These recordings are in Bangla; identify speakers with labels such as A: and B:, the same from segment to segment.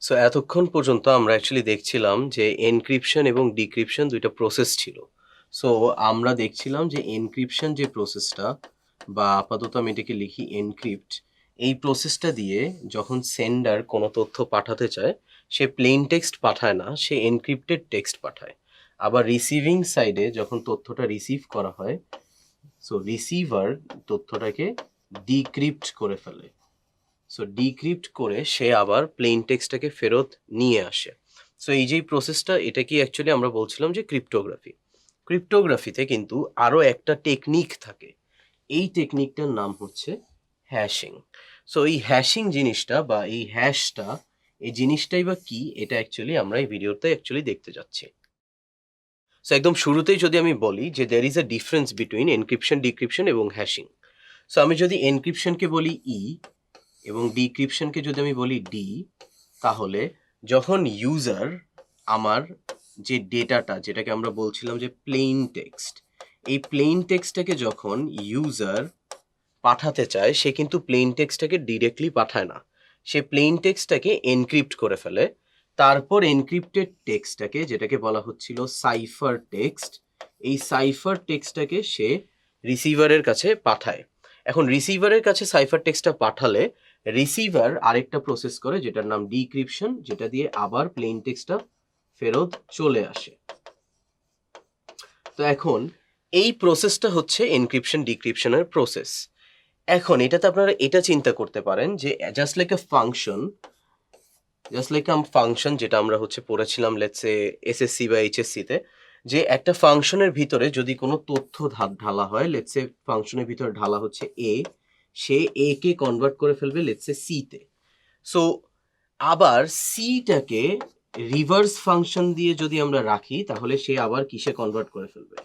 A: সো এতক্ষণ পর্যন্ত আমরা অ্যাকচুয়ালি দেখছিলাম যে এনক্রিপশন এবং ডিক্রিপশন দুইটা প্রসেস ছিল। সো আমরা দেখছিলাম যে এনক্রিপশন যে প্রসেসটা বা আপাতত আমি এটাকে লিখি এনক্রিপ্ট এই প্রসেসটা দিয়ে যখন সেন্ডার কোনো তথ্য পাঠাতে চায়, সে প্লেন টেক্সট পাঠায় না, সে এনক্রিপ্টেড টেক্সট পাঠায়। আবার রিসিভিং সাইডে যখন তথ্যটা রিসিভ করা হয় সো রিসিভার তথ্যটাকে ডিক্রিপ্ট করে ফেলে। সো ডিক্রিপ্ট করে সে আবার প্লেন টেক্সটটাকে ফেরত নিয়ে আসে। সো এই যে প্রসেসটা এটা কি অ্যাকচুয়ালি আমরা বলছিলাম যে ক্রিপ্টোগ্রাফি ক্রিপ্টোগ্রাফিতে কিন্তু আরও একটা টেকনিক থাকে। এই টেকনিকটার নাম হচ্ছে হ্যাশিং সো এই হ্যাশিং জিনিসটা বা এই হ্যাশটা এই জিনিসটাই বা কি, এটা অ্যাকচুয়ালি আমরা এই ভিডিওতে অ্যাকচুয়ালি দেখতে যাচ্ছি। সো একদম শুরুতেই যদি আমি বলি যে there is a difference between encryption decryption এবং হ্যাশিং সো আমি যদি এনক্রিপশনকে বলি ই এবং ডিক্রিপশনকে যদি আমি বলি ডি তাহলে যখন ইউজার আমার যে ডেটাটা, যেটাকে আমরা বলছিলাম যে প্লেইন টেক্সট এই প্লেইন টেক্সটটাকে যখন ইউজার পাঠাতে চায়, সে কিন্তু প্লেইন টেক্সটটাকে ডিরেক্টলি পাঠায় না। সে প্লেইন টেক্সটটাকে এনক্রিপ্ট করে ফেলে। তারপর এনক্রিপ্টেড টেক্সটটাকে যেটাকে বলা হচ্ছিল সাইফার টেক্সট এই সাইফার টেক্সটটাকে সে রিসিভারের কাছে পাঠায়। এখন রিসিভারের কাছে সাইফার টেক্সটটা পাঠালে রিসিভার আরেকটা প্রসেস করে, যেটার নাম ডিক্রিপশন যেটা দিয়ে আবার প্লেন টেক্সটটা ফেরত চলে আসে। তো এখন, এই প্রসেসটা হচ্ছে এনক্রিপশন ডিক্রিপশনের প্রসেস এখন, এটাতে আপনারা এটা চিন্তা করতে পারেন যে just like a function just like um function যেটা আমরা হচ্ছে পড়েছিলাম লেটসে এসএসসি বা এইচএসসিতে যে একটা ফাংশনের ভিতরে যদি কোনো তথ্য ঢালা হয় লেটসে ফাংশনের ভিতরে ঢালা হচ্ছে এ সে এ কে কনভার্ট করে ফেলবে লেটসে সিতে সো আবার সিটাকে রিভার্স ফাংশন দিয়ে যদি আমরা রাখি, তাহলে সে আবার কিসে কনভার্ট করে ফেলবে?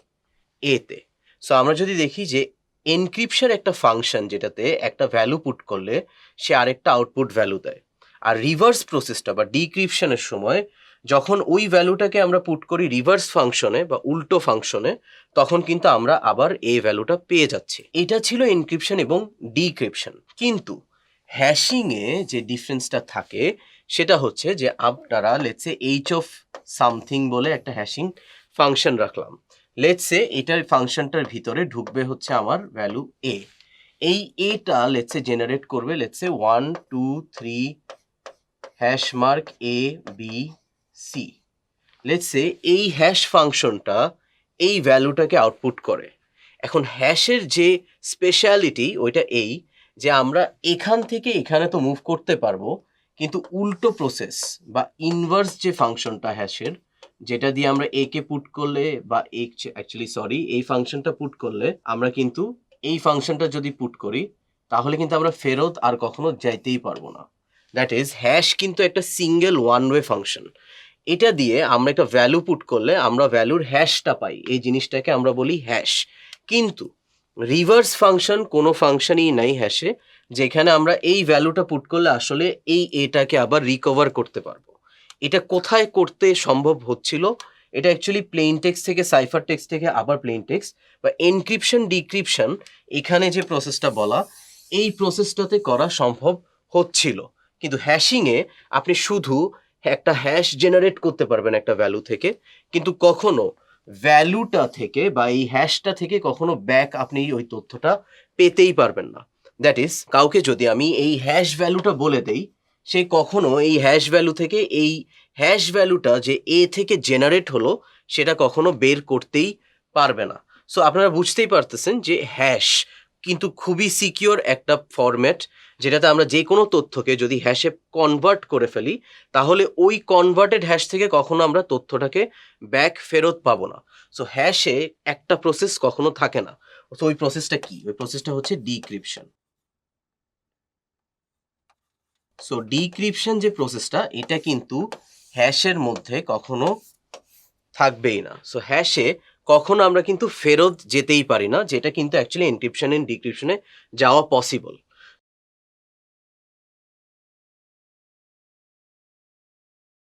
A: এতে সো আমরা যদি দেখি যে এনক্রিপশন একটা ফাংশন যেটাতে একটা ভ্যালু পুট করলে সে আরেকটা আউটপুট ভ্যালু দেয়। আর রিভার্স প্রসেসটা বা ডিক্রিপশনের সময় যখন ওই ভ্যালুটাকে আমরা পুট করি রিভার্স ফাংশনে বা উল্টো ফাংশনে তখন কিন্তু আমরা আবার এই ভ্যালুটা পেয়ে যাচ্ছি। এটা ছিল এনক্রিপশন এবং ডিক্রিপশন কিন্তু হ্যাশিংয়ে যে ডিফারেন্সটা থাকে, সেটা হচ্ছে যে আপনারা লেটসে এইচ অফ সামথিং বলে একটা হ্যাশিং ফাংশন রাখলাম। লেটসে এটার ফাংশনটার ভিতরে ঢুকবে হচ্ছে আমার ভ্যালু এ এই এটা লেটসে জেনারেট করবে let's say one two three hash mark A B C let's say এই হ্যাশ ফাংশনটা এই ভ্যালুটাকে আউটপুট করে। এখন হ্যাশের যে স্পেশালিটি ওইটা এই যে আমরা এখান থেকে এখানে তো মুভ করতে পারব, কিন্তু উল্টো প্রসেস বা ইনভার্স যে ফাংশনটা হ্যাশের যেটা দিয়ে আমরা এ কে পুট করলে বা অ্যাকচুয়ালি সরি এই ফাংশনটা পুট করলে আমরা কিন্তু এই ফাংশনটা যদি পুট করি, তাহলে কিন্তু আমরা ফেরত আর কখনো যাইতেই পারব না। দ্যাট ইজ হ্যাশ কিন্তু একটা সিঙ্গেল ওয়ান ওয়ে ফাংশন এটা দিয়ে আমরা একটা ভ্যালু পুট করলে আমরা ভ্যালুর হ্যাশটা পাই। এই জিনিসটাকে আমরা বলি হ্যাশ কিন্তু রিভার্স ফাংশন কোনো ফাংশনই নাই হ্যাশে যেখানে আমরা এই ভ্যালুটা পুট করলে আসলে এই এটাকে আবার রিকভার করতে পারব। এটা কোথায় করতে সম্ভব হচ্ছিল? এটা অ্যাকচুয়ালি প্লেন টেক্সট থেকে সাইফার টেক্সট থেকে, আবার প্লেন টেক্সট বা এনক্রিপশন ডিক্রিপশন এখানে যে প্রসেসটা বলা, এই প্রসেসটাতে করা সম্ভব হচ্ছিল। কিন্তু হ্যাশিংয়ে আপনি শুধু একটা হ্যাশ জেনারেট করতে পারবেন একটা ভ্যালু থেকে। কিন্তু কখনো ভ্যালুটা থেকে বা এই হ্যাশটা থেকে কখনো ব্যাক আপনি ওই তথ্যটা পেতেই পারবেন না। দ্যাট ইজ কাউকে যদি আমি এই হ্যাশ ভ্যালুটা বলে দেই, সে কখনো এই হ্যাশ ভ্যালু থেকে এই হ্যাশ ভ্যালুটা যে এ থেকে জেনারেট হলো, সেটা কখনো বের করতেই পারবে না। সো আপনারা বুঝতেই পারতেছেন যে হ্যাশ কিন্তু খুবই সিকিওর একটা ফরম্যাট যেটাতে আমরা যে কোনো তথ্যকে যদি হ্যাশে কনভার্ট করে ফেলি, তাহলে ওই কনভার্টেড হ্যাশ থেকে কখনো আমরা তথ্যটাকে ব্যাক ফেরত পাবো না। সো হ্যাশে একটা প্রসেস কখনো থাকে না। তো ওই প্রসেসটা কি? ওই প্রসেসটা হচ্ছে ডিক্রিপশন সো ডিক্রিপশন যে প্রসেসটা এটা কিন্তু হ্যাশের মধ্যে কখনো থাকবেই না। সো হ্যাশে কখনো আমরা কিন্তু ফেরত যেতেই পারি না, যেটা কিন্তু অ্যাকচুয়ালি এনক্রিপশন এন্ড ডিক্রিপশনে যাওয়া পসিবল